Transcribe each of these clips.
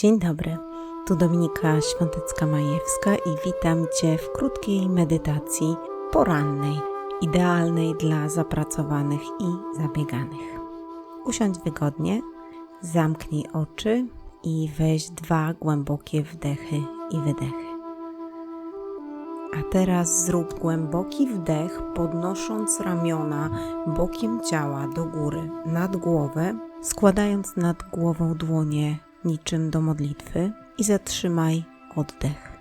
Dzień dobry, tu Dominika Świątecka-Majewska i witam Cię w krótkiej medytacji porannej, idealnej dla zapracowanych i zabieganych. Usiądź wygodnie, zamknij oczy i weź dwa głębokie wdechy i wydechy. A teraz zrób głęboki wdech, podnosząc ramiona bokiem ciała do góry, nad głowę, składając nad głową dłonie niczym do modlitwy i zatrzymaj oddech.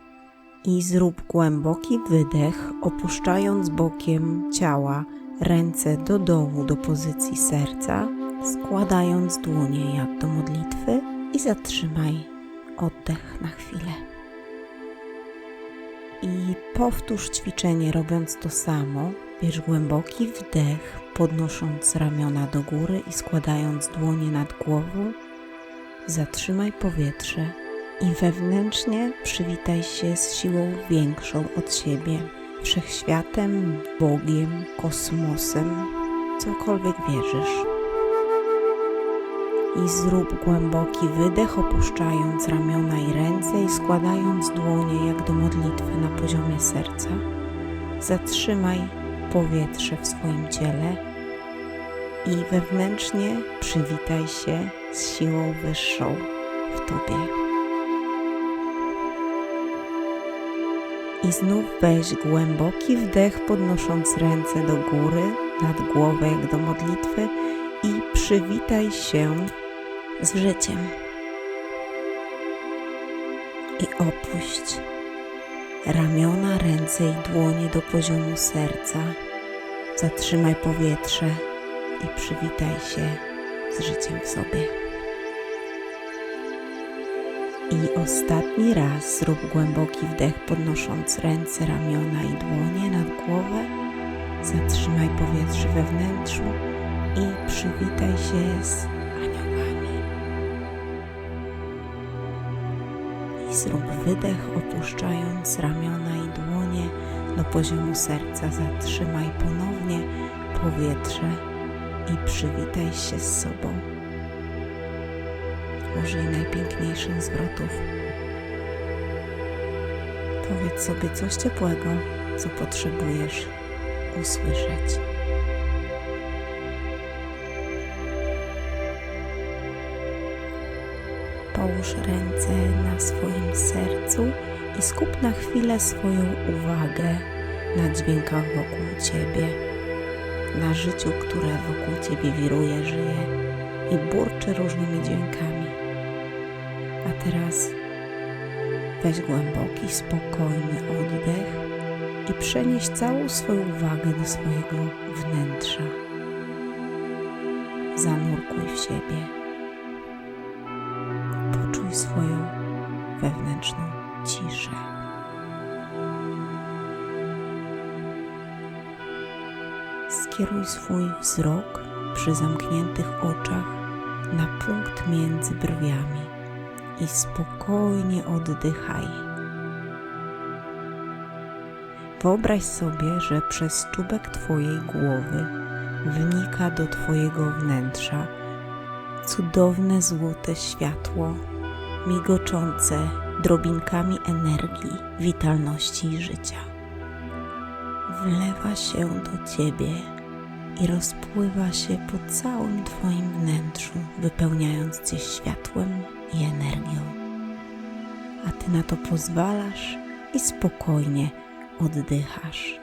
I zrób głęboki wydech, opuszczając bokiem ciała ręce do dołu do pozycji serca, składając dłonie jak do modlitwy i zatrzymaj oddech na chwilę. I powtórz ćwiczenie robiąc to samo. Bierz głęboki wdech, podnosząc ramiona do góry i składając dłonie nad głową. Zatrzymaj powietrze i wewnętrznie przywitaj się z siłą większą od siebie, wszechświatem, Bogiem, kosmosem, cokolwiek wierzysz. I zrób głęboki wydech, opuszczając ramiona i ręce i składając dłonie jak do modlitwy na poziomie serca. Zatrzymaj powietrze w swoim ciele i wewnętrznie przywitaj się z siłą wyższą w Tobie. I znów weź głęboki wdech, podnosząc ręce do góry, nad głowę jak do modlitwy i przywitaj się z życiem. I opuść ramiona, ręce i dłonie do poziomu serca. Zatrzymaj powietrze i przywitaj się z życiem w sobie. I ostatni raz zrób głęboki wdech, podnosząc ręce, ramiona i dłonie nad głowę. Zatrzymaj powietrze we wnętrzu i przywitaj się z aniołami. I zrób wydech, opuszczając ramiona i dłonie do poziomu serca. Zatrzymaj ponownie powietrze i przywitaj się z sobą. Użyj najpiękniejszych zwrotów. Powiedz sobie coś ciepłego, co potrzebujesz usłyszeć. Połóż ręce na swoim sercu i skup na chwilę swoją uwagę na dźwiękach wokół Ciebie, na życiu, które wokół Ciebie wiruje, żyje i burczy różnymi dźwiękami. Teraz weź głęboki, spokojny oddech i przenieś całą swoją uwagę do swojego wnętrza. Zanurkuj w siebie poczuj swoją wewnętrzną ciszę. Skieruj swój wzrok przy zamkniętych oczach na punkt między brwiami i spokojnie oddychaj. Wyobraź sobie, że przez czubek Twojej głowy wnika do Twojego wnętrza cudowne złote światło, migoczące drobinkami energii, witalności i życia. Wlewa się do Ciebie i rozpływa się po całym Twoim wnętrzu, wypełniając Cię światłem i energią. A Ty na to pozwalasz i spokojnie oddychasz.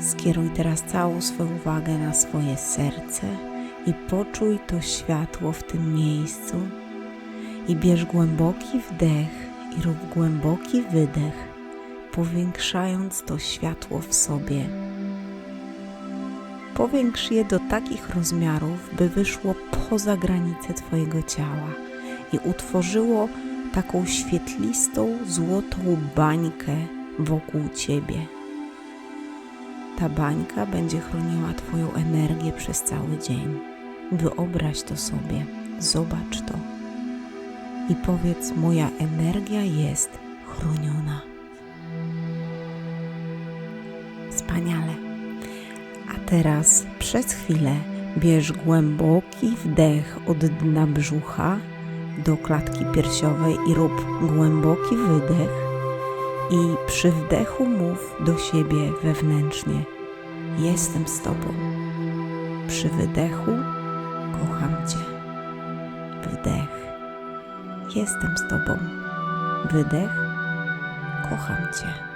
Skieruj teraz całą swoją uwagę na swoje serce i poczuj to światło w tym miejscu. I bierz głęboki wdech i rób głęboki wydech, powiększając to światło w sobie. Powiększ je do takich rozmiarów, by wyszło poza granice Twojego ciała i utworzyło taką świetlistą, złotą bańkę wokół Ciebie. Ta bańka będzie chroniła Twoją energię przez cały dzień. Wyobraź to sobie, zobacz to i powiedz: Moja energia jest chroniona. Teraz przez chwilę Bierz głęboki wdech od dna brzucha do klatki piersiowej i rób głęboki wydech. I przy wdechu mów do siebie wewnętrznie: Jestem z Tobą. Przy wydechu kocham Cię. Wdech. Jestem z Tobą. Wydech. Kocham Cię.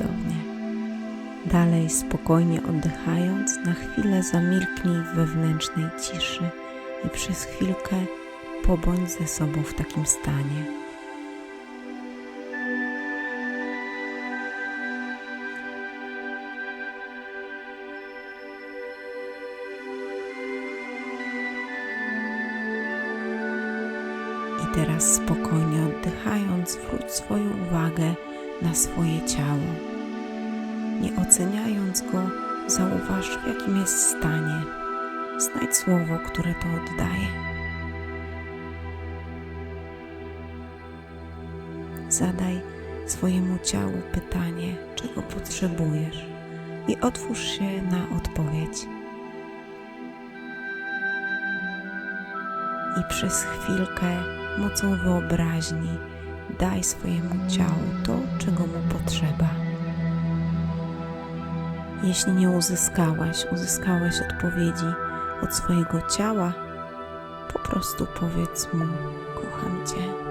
Cudownie. Dalej spokojnie oddychając, na chwilę zamilknij w wewnętrznej ciszy i przez chwilkę pobądź ze sobą w takim stanie. I teraz spokojnie oddychając, zwróć swoją uwagę na swoje ciało. Nie oceniając go, zauważ w jakim jest stanie. Znajdź słowo, które to oddaje. Zadaj swojemu ciału pytanie, czego potrzebujesz, i otwórz się na odpowiedź. I przez chwilkę mocą wyobraźni daj swojemu ciału to, czego mu potrzeba. Jeśli nie uzyskałaś, uzyskałeś odpowiedzi od swojego ciała, po prostu powiedz mu: Kocham Cię.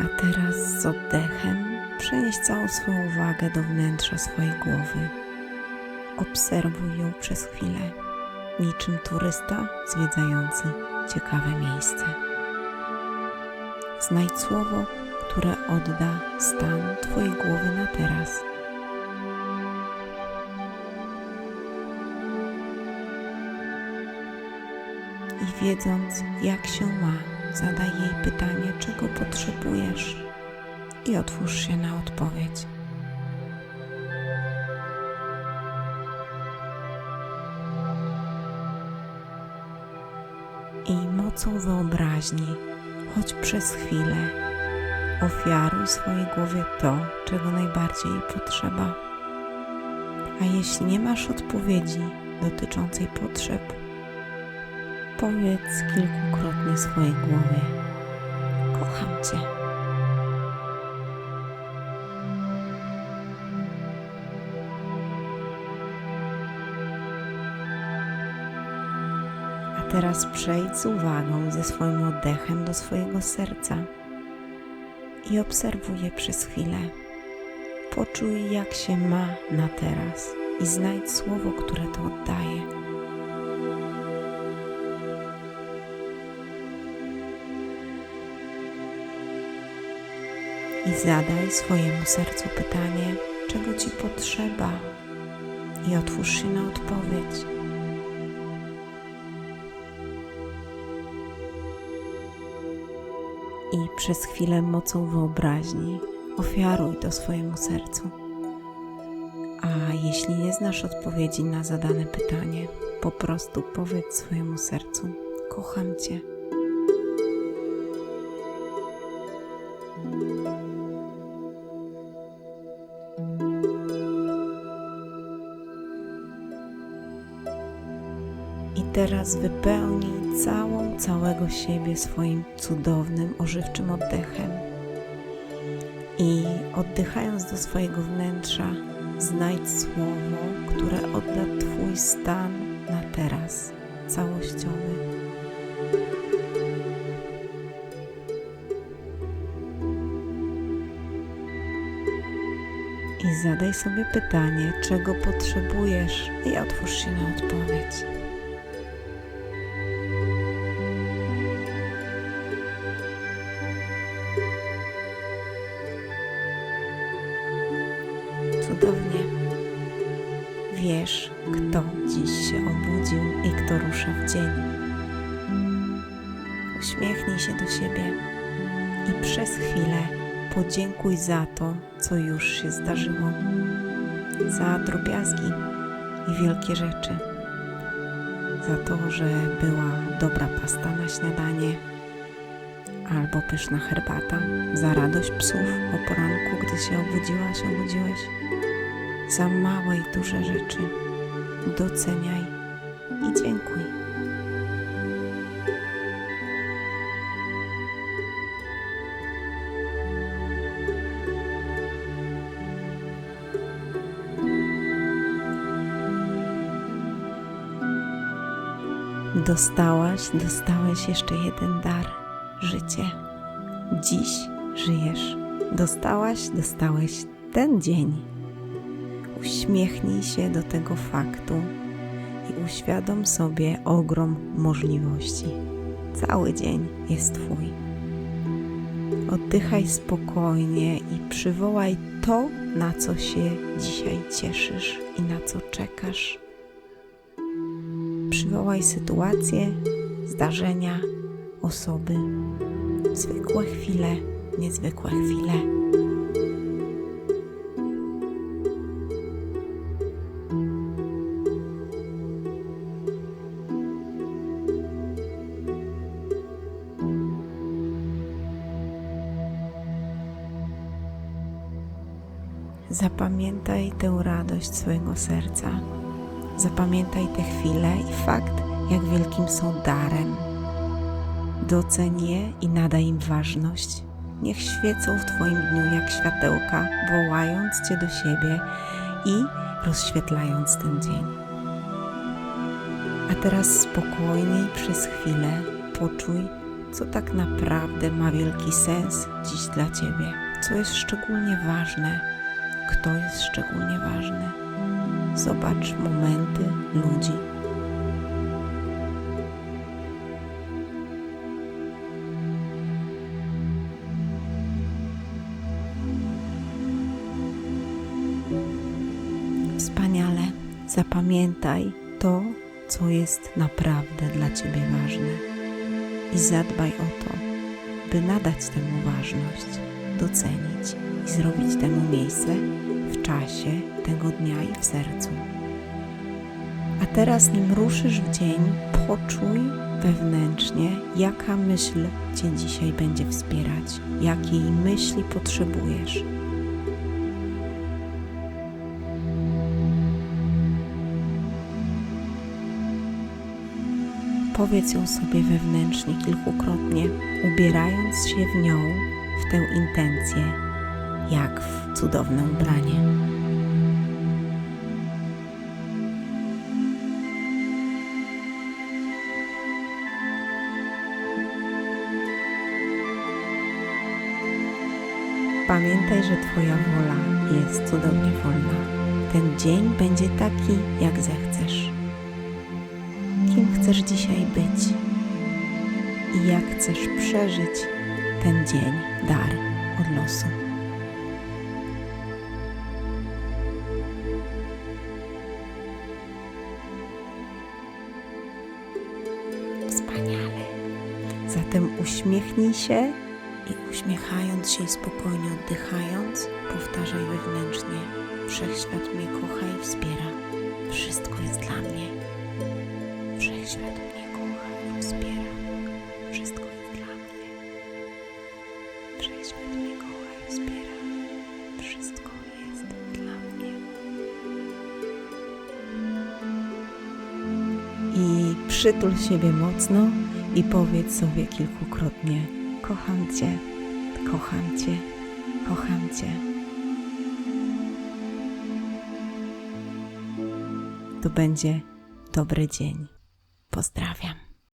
A teraz z oddechem przenieś całą swoją uwagę do wnętrza swojej głowy. Obserwuj ją przez chwilę, niczym turysta zwiedzający ciekawe miejsce. Znajdź słowo, które odda stan Twojej głowy na teraz. I wiedząc, jak się ma, zadaj jej pytanie, czego potrzebujesz, i otwórz się na odpowiedź. I mocą wyobraźni, choć przez chwilę, ofiaruj swojej głowie to, czego najbardziej jej potrzeba. A jeśli nie masz odpowiedzi dotyczącej potrzeb, powiedz kilkukrotnie swojej głowie: Kocham Cię. Teraz przejdź z uwagą ze swoim oddechem do swojego serca i obserwuj je przez chwilę. Poczuj, jak się ma na teraz i znajdź słowo, które to oddaje. I zadaj swojemu sercu pytanie, czego ci potrzeba, i otwórz się na odpowiedź. I przez chwilę mocą wyobraźni ofiaruj to swojemu sercu. A jeśli nie znasz odpowiedzi na zadane pytanie, po prostu powiedz swojemu sercu: Kocham Cię. Teraz wypełnij całą, całego siebie swoim cudownym, ożywczym oddechem. I oddychając do swojego wnętrza, znajdź słowo, które odda Twój stan na teraz, całościowy. I zadaj sobie pytanie, czego potrzebujesz, i otwórz się na odpowiedź. Kto dziś się obudził i kto rusza w dzień. Uśmiechnij się do siebie i przez chwilę podziękuj za to, co już się zdarzyło, za drobiazgi i wielkie rzeczy, za to, że była dobra pasta na śniadanie albo pyszna herbata, za radość psów o poranku, gdy się obudziłaś, obudziłeś, za małe i duże rzeczy. Doceniaj i dziękuj. Dostałaś, dostałeś jeszcze jeden dar życie. Dziś żyjesz. Dostałaś, dostałeś ten dzień. Uśmiechnij się do tego faktu i uświadom sobie ogrom możliwości. Cały dzień jest Twój. Oddychaj spokojnie i przywołaj to, na co się dzisiaj cieszysz i na co czekasz. Przywołaj sytuacje, zdarzenia, osoby, zwykłe chwile, niezwykłe chwile. Zapamiętaj tę radość swojego serca. Zapamiętaj te chwile i fakt, jak wielkim są darem. Doceń je i nadaj im ważność. Niech świecą w Twoim dniu jak światełka, wołając Cię do siebie i rozświetlając ten dzień. A teraz spokojnie i przez chwilę poczuj, co tak naprawdę ma wielki sens dziś dla Ciebie, co jest szczególnie ważne, kto jest szczególnie ważny. Zobacz momenty ludzi. Wspaniale. Zapamiętaj to, co jest naprawdę dla Ciebie ważne i zadbaj o to, by nadać temu ważność, docenić i zrobić temu miejsce w czasie tego dnia i w sercu. A teraz, nim ruszysz w dzień, poczuj wewnętrznie, jaka myśl Cię dzisiaj będzie wspierać, jakiej myśli potrzebujesz. Powiedz ją sobie wewnętrznie kilkukrotnie, ubierając się w nią, w tę intencję, jak w cudowne ubranie. Pamiętaj, że Twoja wola jest cudownie wolna. Ten dzień będzie taki, jak zechcesz. Kim chcesz dzisiaj być i jak chcesz przeżyć ten dzień, dar od losu. Uśmiechnij się i uśmiechając się i spokojnie oddychając, powtarzaj wewnętrznie: Wszechświat mnie kocha i wspiera. Wszystko jest dla mnie. Wszechświat mnie kocha i wspiera. Wszystko jest dla mnie. Wszechświat mnie kocha i wspiera. Wszystko jest dla mnie. I przytul siebie mocno i powiedz sobie kilkukrotnie: Kocham Cię, kocham Cię, kocham Cię. To będzie dobry dzień. Pozdrawiam.